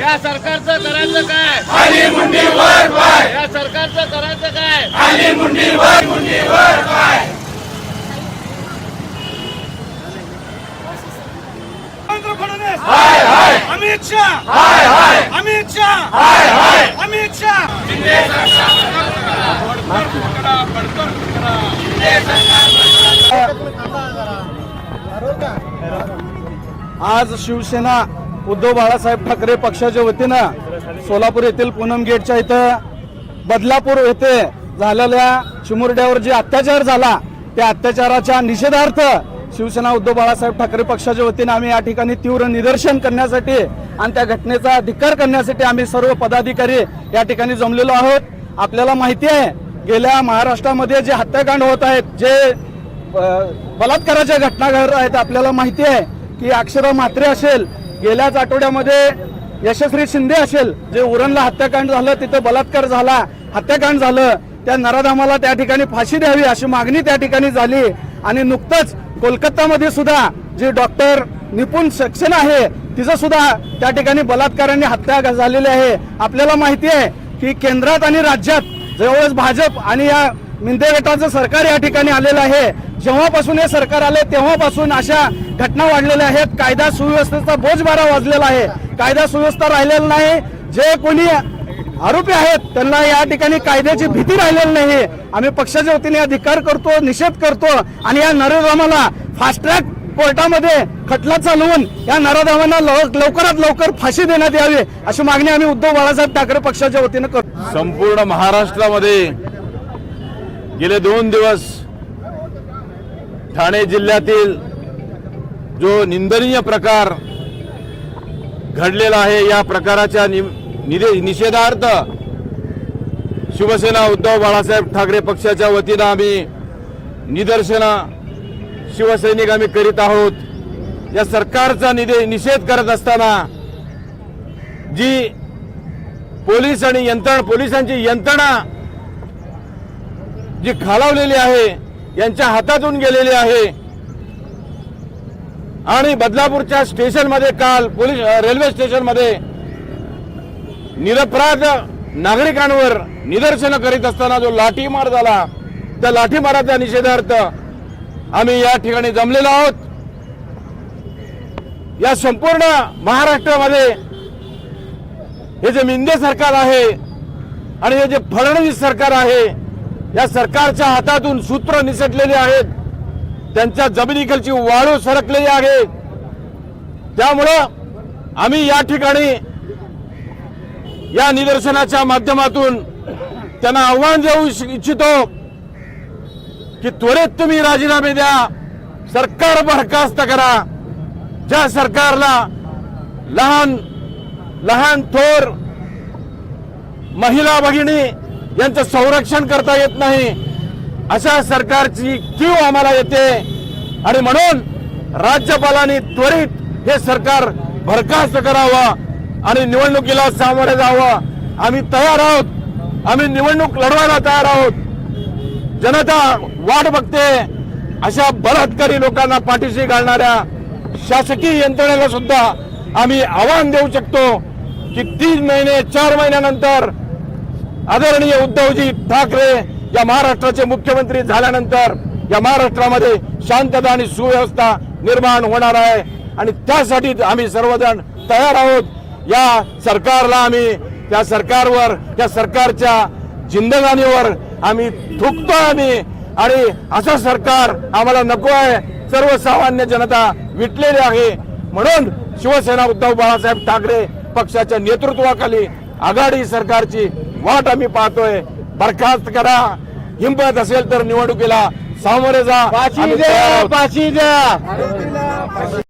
या सरकारचं करायचं काय? खाली मुंडी वर पाय. या सरकारचं करायचं काय? खाली मुंडी वर मुंडी वर पाय. देवेंद्र फडणवीस. हाय हाय. अमित शाह. हाय हाय. अमित शाह. हाय हाय. अमित शाह. आज शिवसेना उद्धव बाळासाहेब ठाकरे पक्षाच्या वतीनं सोलापूर येथील पूनम गेटच्या इथं बदलापूर येथे झालेल्या चिमुरड्यावर जे अत्याचार झाला त्या अत्याचाराच्या निषेधार्थ शिवसेना उद्धव बाळासाहेब ठाकरे पक्षाच्या वतीनं आम्ही या ठिकाणी तीव्र निदर्शन करण्यासाठी आणि त्या घटनेचा धिक्कार करण्यासाठी आम्ही सर्व पदाधिकारी या ठिकाणी जमलेलो आहोत. आपल्याला माहिती आहे गेल्या महाराष्ट्रामध्ये जे हत्याकांड होत आहेत जे बलात्काराच्या घटना घडत आहेत आपल्याला माहिती आहे की अक्षर मात्रे असेल गेल्याच आठवड्यामध्ये यशस्वी शिंदे असेल जे उरणला हत्याकांड झालं तिथं बलात्कार झाला हत्याकांड झालं त्या नराधामाला त्या ठिकाणी फाशी द्यावी अशी मागणी त्या ठिकाणी झाली. आणि नुकतंच कोलकातामध्ये सुद्धा जे डॉक्टर निपुण सेक्शन आहे तिचं सुद्धा त्या ठिकाणी बलात्काराने हत्या झालेली आहे. आपल्याला माहिती आहे की केंद्रात आणि राज्यात जवळच भाजप आणि या मिंदे गटाचं सरकार या ठिकाणी आलेलं आहे. जेव्हापासून हे सरकार आले तेव्हापासून अशा घटना वाढलेल्या आहेत. कायदा सुव्यवस्थेचा बोजबारा वाजलेला आहे. कायदा सुव्यवस्था राहिलेला नाही. जे कोणी आरोपी आहेत त्यांना या ठिकाणी कायद्याची भीती राहिलेली नाही आम्ही पक्षाच्या वतीने अधिकार करतो निषेध करतो आणि या नरेंद्रामाला फास्ट ट्रॅक कोर्टामध्ये खटला चालवून या नराधामांना लवकरात लवकर फाशी देण्यात यावी अशी मागणी आम्ही उद्धव बाळासाहेब ठाकरे पक्षाच्या वतीनं करतो. संपूर्ण महाराष्ट्रामध्ये गेले दोन दिवस ठाणे जिल्ह्यातील जो निंदनीय प्रकार घडलेला आहे या प्रकाराच्या निषेधार्थ शिवसेना उद्धव बाळासाहेब ठाकरे पक्षाच्या वतीनं आम्ही निदर्शनं शिवसैनिक आम्ही करीत आहोत. या सरकारचा निधे निषेध करत असताना जी पोलीस आणि यंत्रणा पोलिसांची यंत्रणा जी खालावलेली आहे यांच्या हातातून गेलेली आहे. आणि बदलापूरच्या स्टेशनमध्ये काल पोलीस रेल्वे स्टेशनमध्ये निरपराध नागरिकांवर निदर्शनं करीत असताना जो लाठीमार झाला त्या लाठीमाराच्या निषेधार्थ आम्ही या ठिकाणी जमलेलो आहोत. या संपूर्ण महाराष्ट्रामध्ये हे जे मिंदे सरकार आहे आणि हे जे फडणवीस सरकार आहे या सरकारच्या हातातून सूत्र निसटलेली आहेत. त्यांच्या जमिनीकडची वाळू सरकलेली आहे त्यामुळं आम्ही या ठिकाणी या निदर्शनाच्या माध्यमातून त्यांना आव्हान देऊ इच्छितो की त्वरित तुम्ही राजीनामे द्या. सरकार बरखास्त करा. ज्या सरकारला लहान लहान थोर महिला भगिनी यांचं संरक्षण करता येत नाही. अशा सरकारची क्यू आम्हाला येते. आणि म्हणून राज्यपालांनी त्वरित हे सरकार बरखास्त करावं आणि निवडणुकीला सामोरे जावं. आम्ही तयार आहोत. आम्ही निवडणूक लढवायला तयार आहोत. जनता वाट बघते. अशा बलात्कारी लोकांना पाठीशी घालणाऱ्या शासकीय यंत्रणेला सुद्धा आम्ही आव्हान देऊ शकतो की तीन महिने चार महिन्यानंतर आदरणीय उद्धवजी ठाकरे या महाराष्ट्राचे मुख्यमंत्री झाल्यानंतर या महाराष्ट्रामध्ये शांतता आणि सुव्यवस्था निर्माण होणार आहे. आणि त्यासाठी आम्ही सर्वजण तयार आहोत. या सरकारला आम्ही त्या सरकारवर त्या सरकारच्या जिंदगानीवर आम्ही थुकतो आम्ही. आणि असं सरकार आम्हाला नको आहे. सर्वसामान्य जनता विटलेली आहे. म्हणून शिवसेना उद्धव बाळासाहेब ठाकरे पक्षाच्या नेतृत्वाखाली आघाडी सरकारची वाट आम्ही पाहतोय. बरखास्त करा. हिंमत असेल तर निवडणुकीला सामोरे जा. तयार आहोत. द्या.